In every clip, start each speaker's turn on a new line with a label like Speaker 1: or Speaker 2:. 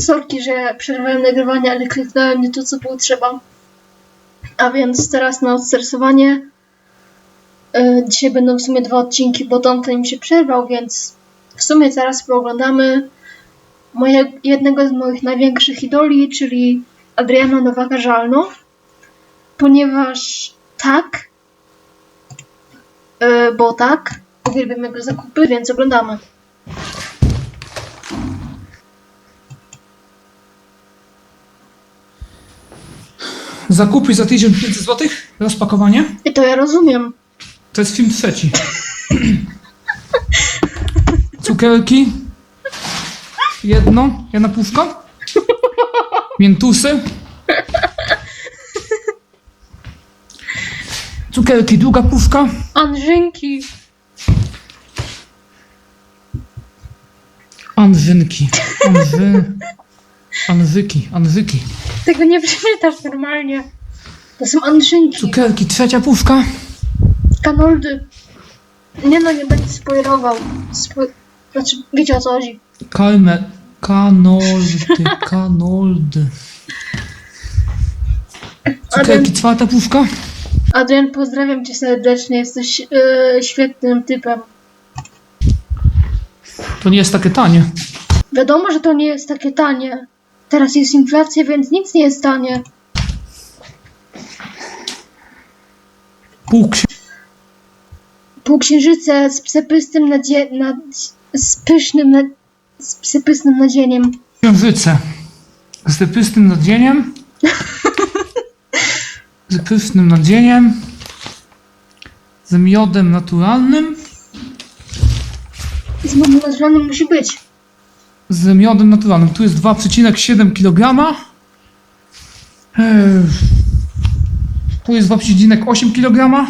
Speaker 1: Sorki, że przerwałem nagrywanie, ale kliknąłem nie to, co było trzeba. A więc teraz na odstresowanie. Yy, Dzisiaj będą w sumie dwa odcinki, bo tamten mi się przerwał, więc w sumie teraz pooglądamy moje, jednego z moich największych idoli, czyli Adriana Nowaka-Żalno. Ponieważ tak, yy, bo tak, uwielbiam jego zakupy, więc oglądamy.
Speaker 2: Zakupy za 1500 zł, rozpakowanie.
Speaker 1: I to ja rozumiem.
Speaker 2: To jest film trzeci. Cukierki. Jedno, jedna półka. Miętusy. Cukierki, druga półka.
Speaker 1: Andrzynki.
Speaker 2: Anżynki. Anży... Anżyki, anżyki.
Speaker 1: Tego nie przeczytasz normalnie. To są Andrzynki.
Speaker 2: Cukierki, trzecia półka.
Speaker 1: Kanoldy. Nie no, nie będę spoilował. Spo... Znaczy, wiecie o co chodzi.
Speaker 2: Kalme... Kanoldy, kanoldy. Cukierki, czwarta półka.
Speaker 1: Adrian, pozdrawiam cię serdecznie. Jesteś yy, świetnym typem.
Speaker 2: To nie jest takie tanie.
Speaker 1: Wiadomo, że to nie jest takie tanie. Teraz jest inflacja, więc nic nie jest tanie.
Speaker 2: Półksiężyce.
Speaker 1: Półksiężyce z przepystym nadzie... nad... z pysznym nad... z przepystnym nadzieniem.
Speaker 2: Księżyce. Z pystym nadzieniem. Z pystym nadzieniem. Z miodem naturalnym.
Speaker 1: Z moim naturalnym musi być.
Speaker 2: Z miodem naturalnym. Tu jest 2,7 kg. Tu jest 2,8 kg.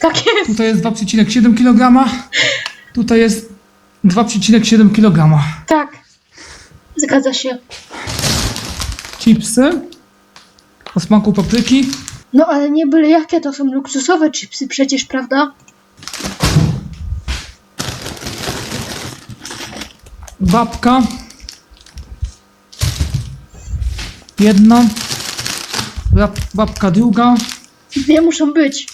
Speaker 1: Tak jest.
Speaker 2: Tutaj jest 2,7 kg. Tutaj jest 2,7 kg.
Speaker 1: Tak. Zgadza się.
Speaker 2: Chipsy. O smaku papryki.
Speaker 1: No ale nie byle jakie to są luksusowe chipsy przecież, prawda?
Speaker 2: Babka. Jedna. Bab- Babka druga.
Speaker 1: Dwie muszą być.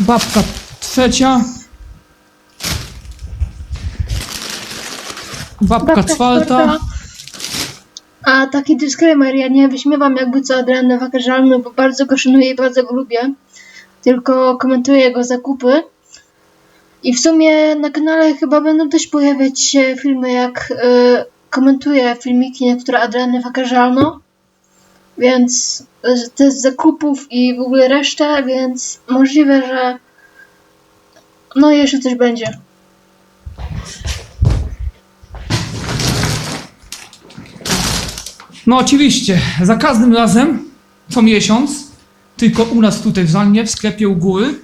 Speaker 2: Babka trzecia. Babka,
Speaker 1: Babka
Speaker 2: czwarta.
Speaker 1: czwarta. A taki disclaimer, ja nie wyśmiewam jakby co Adrian Nowaka-Żalny, bo bardzo go szanuję i bardzo go lubię. Tylko komentuję jego zakupy. I w sumie na kanale chyba będą też pojawiać się filmy, jak y, komentuję filmiki niektóre Adrian Nowaka-Żalno. Więc y, te z zakupów i w ogóle resztę, więc możliwe, że no jeszcze coś będzie.
Speaker 2: No oczywiście, za każdym razem, co miesiąc, tylko u nas tutaj w Zalnie, w sklepie u góry,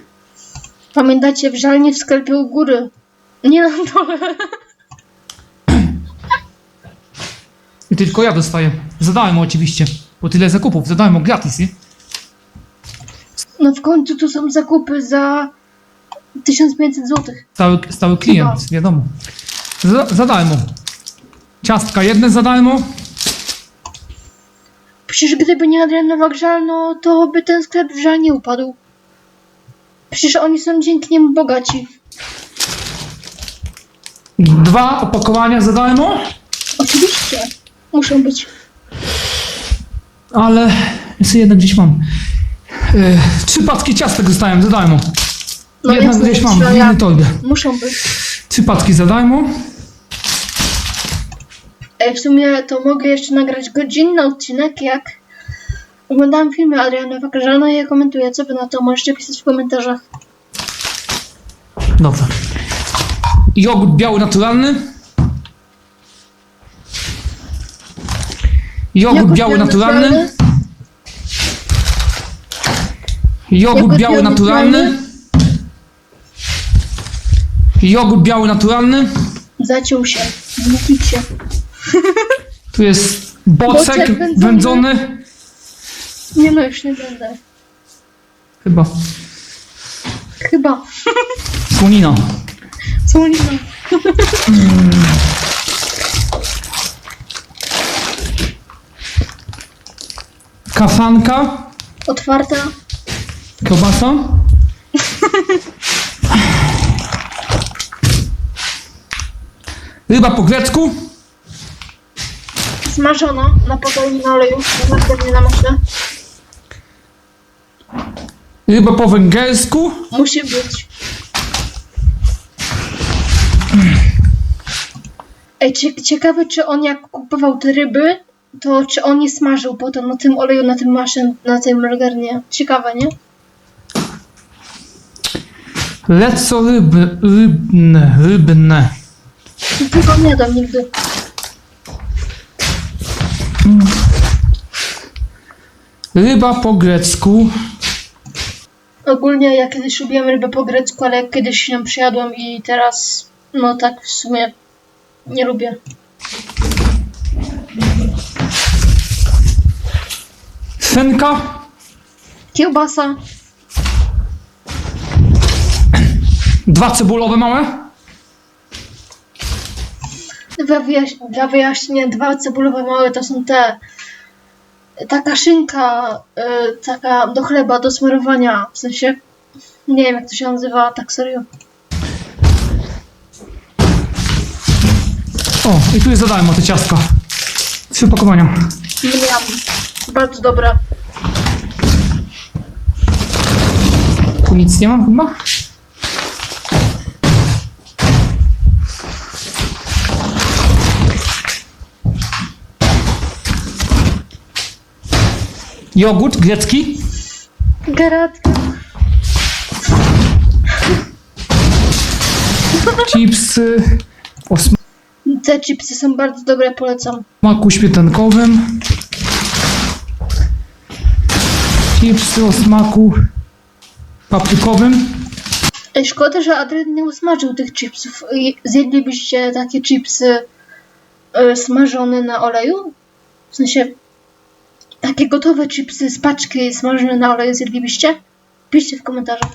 Speaker 1: Pamiętacie, w żalnie w sklepie u góry. Nie na dole.
Speaker 2: I tylko ja dostaję. Zadałem oczywiście, bo tyle zakupów, zadałem o gratis, nie?
Speaker 1: No w końcu tu są zakupy za 1500 zł.
Speaker 2: Stały, stały klient, wiadomo. Za, za darmo. Ciastka jedne za darmo.
Speaker 1: Przecież gdyby nie Adrian Nowak-Żal, no to by ten sklep w żal nie upadł. Przecież oni są dzięki niemu bogaci.
Speaker 2: Dwa opakowania za darmo.
Speaker 1: Muszą być.
Speaker 2: Ale jeszcze jednak gdzieś mam. Yy, trzy paczki ciastek dostałem za darmo.
Speaker 1: No
Speaker 2: Jednak
Speaker 1: jasne,
Speaker 2: gdzieś mam, w
Speaker 1: trzeba-
Speaker 2: jednej torbie.
Speaker 1: Muszą być.
Speaker 2: Trzy paczki za darmo.
Speaker 1: Ej, w sumie to mogę jeszcze nagrać godzinny odcinek, jak oglądam filmy Adriana Nowak-Żalna i ja komentuję. Co wy na to? Możecie pisać w komentarzach.
Speaker 2: Dobrze. Jogurt biały naturalny. Jogurt
Speaker 1: Jogurt
Speaker 2: biały naturalny. Jogurt biały naturalny. Jogurt biały naturalny.
Speaker 1: Zaciął się. Kip się.
Speaker 2: Tu jest bocek
Speaker 1: Bocek wędzony.
Speaker 2: wędzony.
Speaker 1: Nie no, już nie będę.
Speaker 2: Chyba.
Speaker 1: Chyba.
Speaker 2: Słonina.
Speaker 1: Słonina.
Speaker 2: Szklanka.
Speaker 1: Otwarta.
Speaker 2: Kiełbasa. Ryba po grecku.
Speaker 1: Smażona na patelni na oleju. Na patelni na maśle.
Speaker 2: Ryba po węgiersku.
Speaker 1: Musi być. Ej, cie- ciekawe, czy on jak kupował te ryby, to czy on je smażył potem na tym oleju, na tym maszyn, na tej margarynie. Ciekawe, nie?
Speaker 2: Leco ryby, rybne, rybne.
Speaker 1: Tego nie dam nigdy.
Speaker 2: Ryba po grecku.
Speaker 1: Ogólnie ja kiedyś lubiłem rybę po grecku, ale kiedyś ją przyjadłem i teraz, no tak w sumie nie lubię.
Speaker 2: Szynka.
Speaker 1: Kiełbasa,
Speaker 2: Dwa cebulowe małe.
Speaker 1: Dla, wyjaś- dla wyjaśnienia, dwa cebulowe małe to są te. Taka szynka, y, taka do chleba, do smarowania. W sensie, nie wiem jak to się nazywa, tak serio.
Speaker 2: O, i tu jest zadałem o te ciastka. Trzy opakowania.
Speaker 1: Mniam. Bardzo dobra.
Speaker 2: Tu nic nie mam chyba. Jogurt grecki.
Speaker 1: Garatka.
Speaker 2: Chipsy o
Speaker 1: Te chipsy są bardzo dobre, polecam.
Speaker 2: smaku śmietankowym. Chipsy o smaku paprykowym.
Speaker 1: Ej, szkoda, że Adrian nie usmażył tych chipsów. Zjedlibyście takie chipsy y, smażone na oleju? W sensie, takie gotowe chipsy z paczki smażone na oleju zjedlibyście? Piszcie w komentarzach.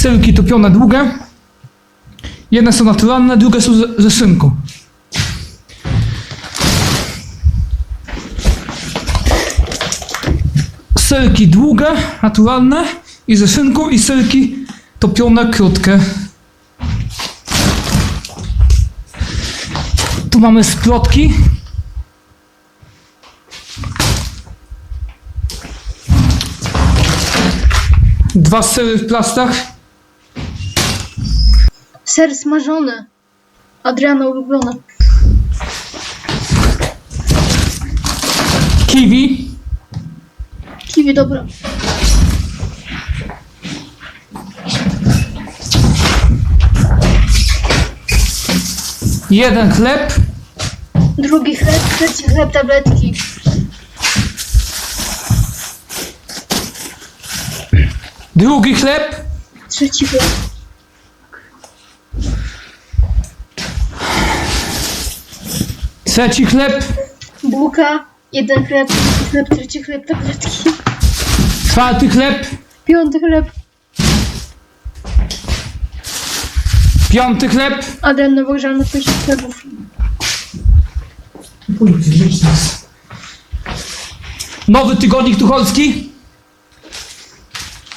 Speaker 2: Sylki topione długie. Jedne są naturalne, drugie są ze. Sylki długie, naturalne i ze szynką i sylki topione krótkie. Tu mamy splotki. Dwa sery w plastach.
Speaker 1: Ser smażony. Adriana ulubiona.
Speaker 2: Kiwi.
Speaker 1: Kiwi dobra.
Speaker 2: Jeden chleb.
Speaker 1: Drugi chleb, trzeci chleb, tabletki.
Speaker 2: Drugi chleb.
Speaker 1: Trzeci chleb.
Speaker 2: Trzeci chleb.
Speaker 1: Bułka, jeden chleb, drugi chleb, trzeci chleb, tabletki.
Speaker 2: Czwarty chleb.
Speaker 1: Piąty chleb.
Speaker 2: Piąty chleb.
Speaker 1: Adrian nowogrzany pięć chlebów.
Speaker 2: Nowy tygodnik tucholski.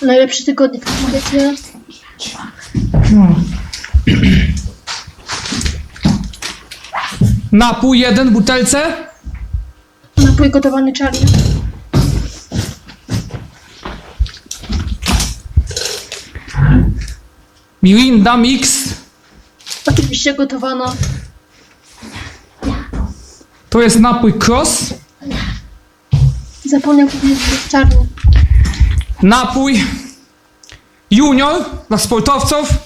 Speaker 1: Najlepszy tygodnik na
Speaker 2: Napój jeden w butelce.
Speaker 1: Napój gotowany Charlie.
Speaker 2: Mirinda mix.
Speaker 1: Oczywiście gotowana.
Speaker 2: To jest napój cross.
Speaker 1: Zapomniał powiedzieć, że jest czarny.
Speaker 2: Napój junior dla sportowców.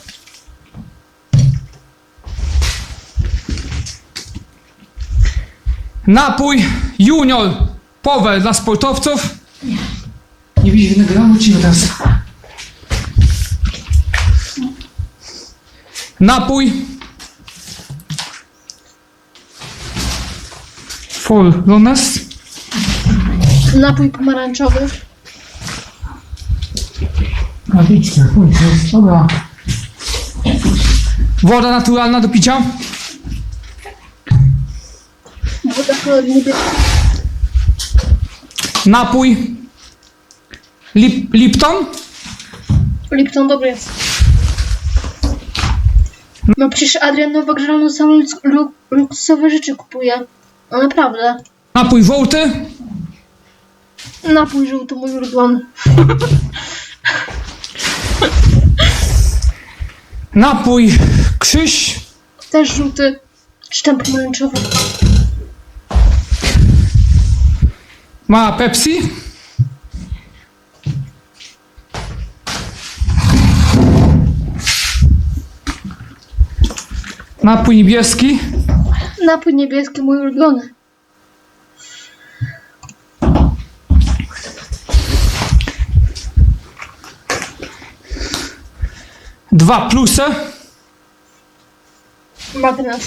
Speaker 2: Napój junior power dla sportowców. Nie widzisz jednego gramu, czy nie teraz? Napój Full Lones.
Speaker 1: Napój pomarańczowy.
Speaker 2: Nawiczkę, dobra. Woda naturalna do picia.
Speaker 1: Woda kolor niebieski.
Speaker 2: Napój Lip, Lipton?
Speaker 1: Lipton dobry jest. No przecież Adrian Nowak-Żelazny same luk- luk- luksusowe rzeczy kupuje. No naprawdę.
Speaker 2: Napój żółty?
Speaker 1: Napój żółty mój ulubiony.
Speaker 2: Napój Krzyś?
Speaker 1: Też żółty. Czy tam pomarańczowy.
Speaker 2: Ma Pepsi? Napój niebieski?
Speaker 1: Napój niebieski mój ulubiony.
Speaker 2: Dwa plusy?
Speaker 1: Magnes.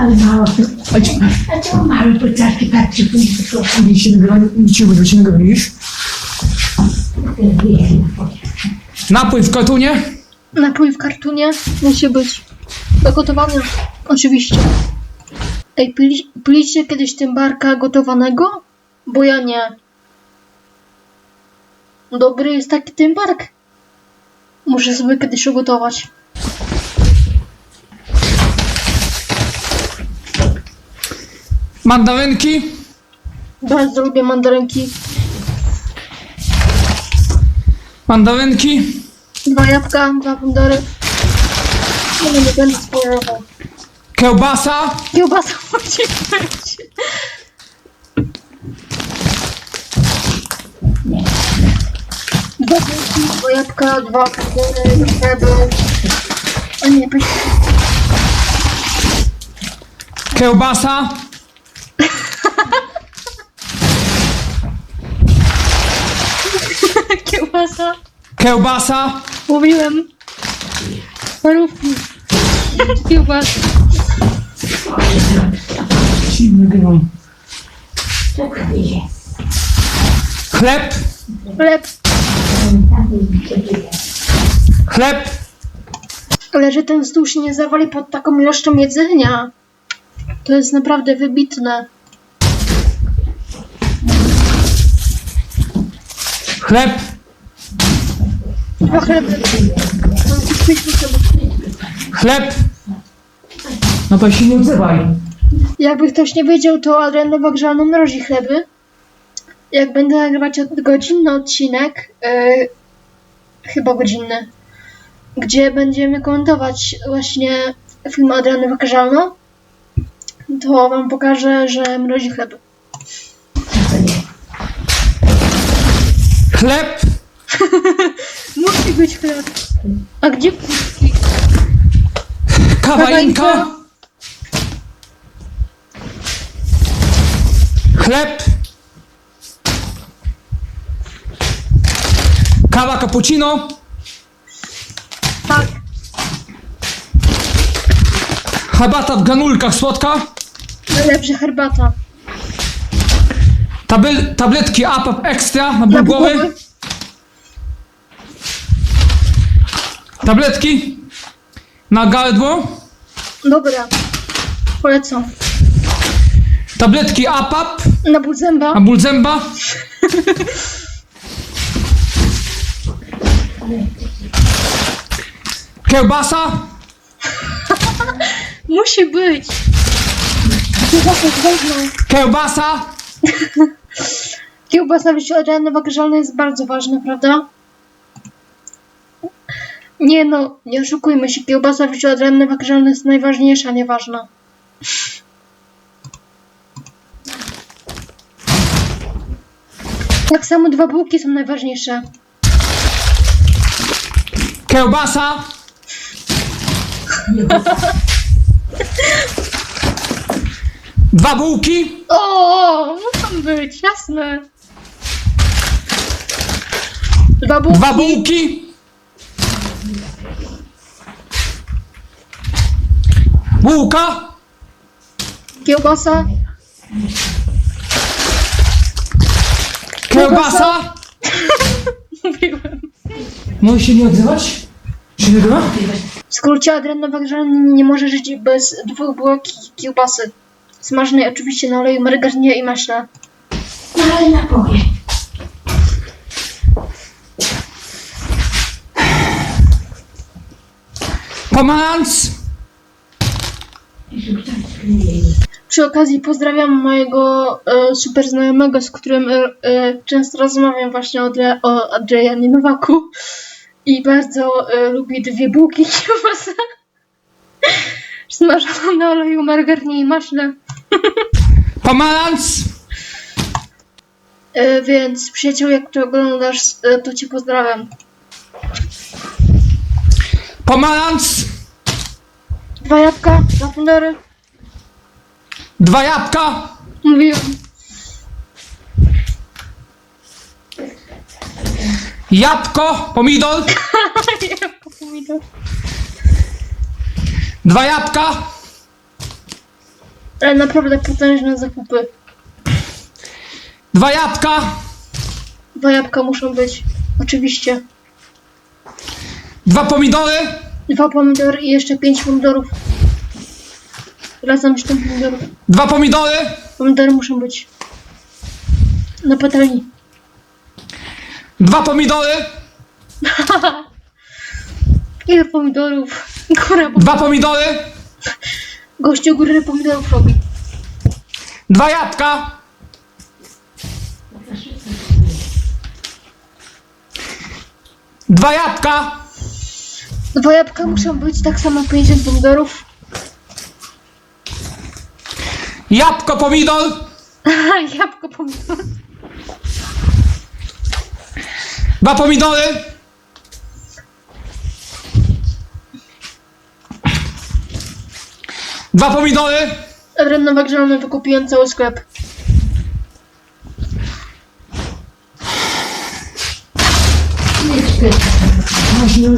Speaker 3: Ale mało.
Speaker 2: Chodź,
Speaker 3: A to mały pociaszki patrzy, pójdzie do szkoły.
Speaker 2: idź się nagrywamy, idź się się nagrywać. Napój w kartonie?
Speaker 1: Napój w kartunie musi być gotowany. Oczywiście. Ej, pili, piliście kiedyś tymbarka gotowanego? Bo ja nie. Dobry jest taki tymbark. Muszę sobie kiedyś ugotować.
Speaker 2: Mandarynki?
Speaker 1: Bardzo lubię mandarynki.
Speaker 2: Mandarynki?
Speaker 1: Dwa jabłka, dwa pomidory. Nie będę spoilerował.
Speaker 2: Kiełbasa?
Speaker 1: Kiełbasa musi być. Dwa bułki, dwa jabłka, dwa pomidory, chleby. A nie, pyszne.
Speaker 2: Kiełbasa?
Speaker 1: Kiełbasa.
Speaker 2: Kiełbasa?
Speaker 1: Mówiłem. Parówki. Kiełbasa.
Speaker 2: Nagrywam.
Speaker 3: Czekaj,
Speaker 2: Chleb?
Speaker 1: Chleb.
Speaker 2: Chleb?
Speaker 1: Ale że ten stół się nie zawali pod taką ilością jedzenia. To jest naprawdę wybitne.
Speaker 2: Chleb?
Speaker 1: Chleb.
Speaker 2: Chleb? No to się nie odzywaj.
Speaker 1: Jakby ktoś nie wiedział, to Adrian Nowak-Żelazny mrozi chleby. Jak będę nagrywać od- godzinny odcinek, yy, chyba godzinny, gdzie będziemy komentować właśnie film Adriana Nowak-Żelazny, to wam pokażę, że mrozi chleby.
Speaker 2: Chleb?
Speaker 1: Musi być chleb. A gdzie pustki?
Speaker 2: Kawalinka? Chleb? Kawa cappuccino?
Speaker 1: Tak.
Speaker 2: Herbata w granulkach słodka?
Speaker 1: Najlepsza herbata.
Speaker 2: Tabel, tabletki APAP Extra na ból
Speaker 1: Na
Speaker 2: głowy? Tabletki na gardło?
Speaker 1: Dobra. Polecam.
Speaker 2: Tabletki APAP
Speaker 1: Na ból zęba.
Speaker 2: na ból zęba? Kiełbasa?
Speaker 1: Musi być. Kiełbasa z węglą.
Speaker 2: Kiełbasa?
Speaker 1: Kiełbasa w życiu Adriana Nowak-Żelazny jest bardzo ważna, prawda? Nie no, nie oszukujmy się, kiełbasa w życiu Adriana Nowak-Żelazny jest najważniejsza, nieważna. Tak samo dwa bułki są najważniejsze.
Speaker 2: Kiełbasa? Dwa bułki?
Speaker 1: O, muszą być, jasne. Dwa bułki.
Speaker 2: Dwa bułki? Bułka?
Speaker 1: Kiełbasa.
Speaker 2: Kiełbasa?
Speaker 1: Mówiłem.
Speaker 2: Mogę się nie odzywać? Się nagrywa?
Speaker 1: W skrócie Adrian nie może żyć bez dwóch bułek i kiełbasy. Smażonej oczywiście na oleju, margarynie i maśle.
Speaker 3: No ale napoje. Skryli.
Speaker 1: Przy okazji pozdrawiam mojego e, super znajomego, z którym e, e, często rozmawiam właśnie o, o Adrianie Nowaku. I bardzo e, lubi dwie bułki kiełbasa. Smażoną na oleju, margarynie i maśle.
Speaker 2: Pomarańcz!
Speaker 1: E, więc przyjaciół, jak to oglądasz, e, to cię pozdrawiam.
Speaker 2: Pomarańcz!
Speaker 1: Dwa jabłka, dwa pomidory.
Speaker 2: Dwa jabłka!
Speaker 1: Mówiłem.
Speaker 2: Jabłko, pomidor!
Speaker 1: Jabłko, pomidor.
Speaker 2: Dwa jabłka!
Speaker 1: Ale naprawdę potężne zakupy.
Speaker 2: Dwa jabłka!
Speaker 1: Dwa jabłka muszą być. Oczywiście.
Speaker 2: Dwa pomidory!
Speaker 1: Dwa pomidory i jeszcze pięć pomidorów. Razem tym pomidorów.
Speaker 2: Dwa pomidory!
Speaker 1: Pomidory muszą być. Na patelni.
Speaker 2: Dwa pomidory!
Speaker 1: Ile pomidorów? Góra,
Speaker 2: Dwa pomidory!
Speaker 1: gościu górę pomidorów robi.
Speaker 2: Dwa jabłka! Dwa jabłka!
Speaker 1: Dwa jabłka muszą być, tak samo 50 pomidorów.
Speaker 2: Jabłko, pomidor!
Speaker 1: Jabłko, pomidor.
Speaker 2: Dwa pomidory! Dwa pomidory!
Speaker 1: Adrian Nowak Zielony wykupiłem cały sklep.
Speaker 3: Nie śpię.
Speaker 2: No się nie?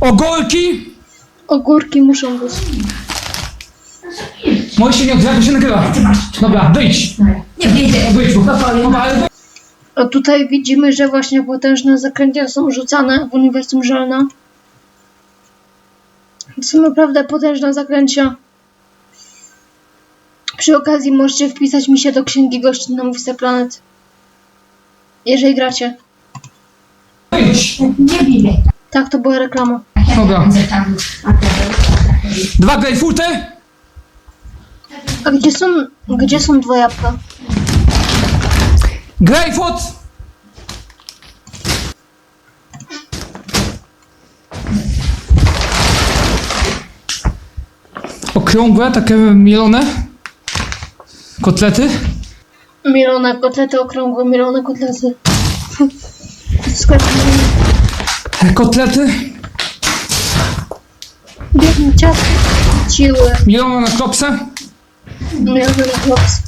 Speaker 2: Ogórki!
Speaker 1: Ogórki muszą być.
Speaker 2: Mój się nie odzywa, to się nagrywa. Dobra, wyjdź!
Speaker 3: Nie wyjdę.
Speaker 2: Wyjdź, bo Dobra, ale
Speaker 1: A tutaj widzimy, że właśnie potężne zakręcia są rzucane w Uniwersum Żelna. To są naprawdę potężne zakręcia. Przy okazji możecie wpisać mi się do księgi gości na Movie Planet. Jeżeli gracie.
Speaker 3: Nie wyjdę.
Speaker 1: Tak, to była reklama.
Speaker 2: Dobra. Dwa grejpfruty!
Speaker 1: A gdzie są, gdzie są dwa jabłka?
Speaker 2: Grejpfrut! Okrągłe, takie mielone. Kotlety.
Speaker 1: Mielone kotlety okrągłe, mielone kotlety. Sklep
Speaker 2: Kotlety.
Speaker 1: biedny ciasto. Ciły.
Speaker 2: Mielone na klopsę.
Speaker 1: Mielone na klops.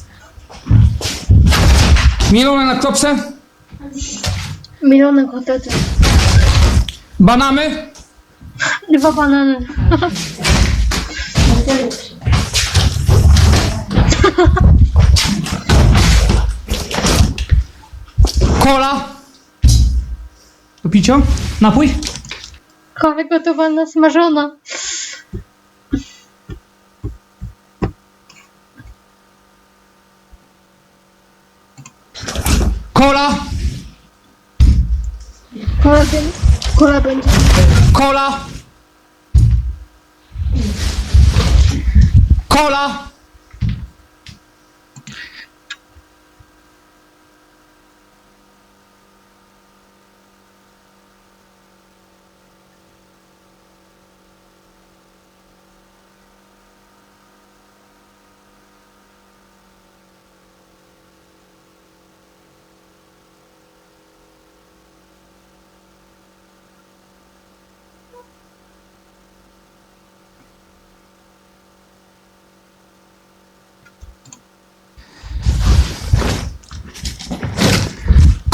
Speaker 2: Mielone na klopsę.
Speaker 1: Mielone kotlety.
Speaker 2: Banany.
Speaker 1: Dwa banany.
Speaker 2: Kola. Do picia. Napój.
Speaker 1: Kawa gotowana, smażona.
Speaker 2: Kola.
Speaker 1: Kola, będzie- kola będzie.
Speaker 2: Kola. Kola.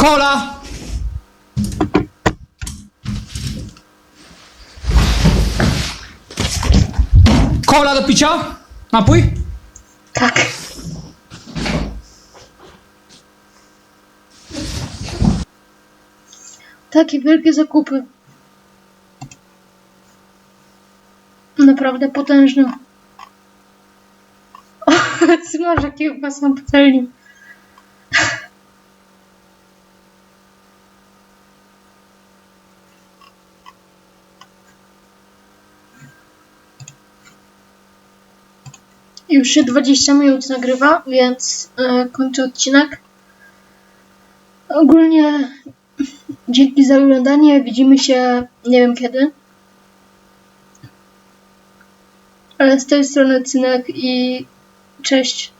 Speaker 2: Kola. Kola do picia. Napój.
Speaker 1: Tak. Takie wielkie zakupy. naprawdę potężna. O, smaża kiełbasa na Już się 20 minut nagrywa, więc e, kończę odcinek. Ogólnie dzięki za oglądanie. Widzimy się nie wiem kiedy. Ale z tej strony Cynek i cześć.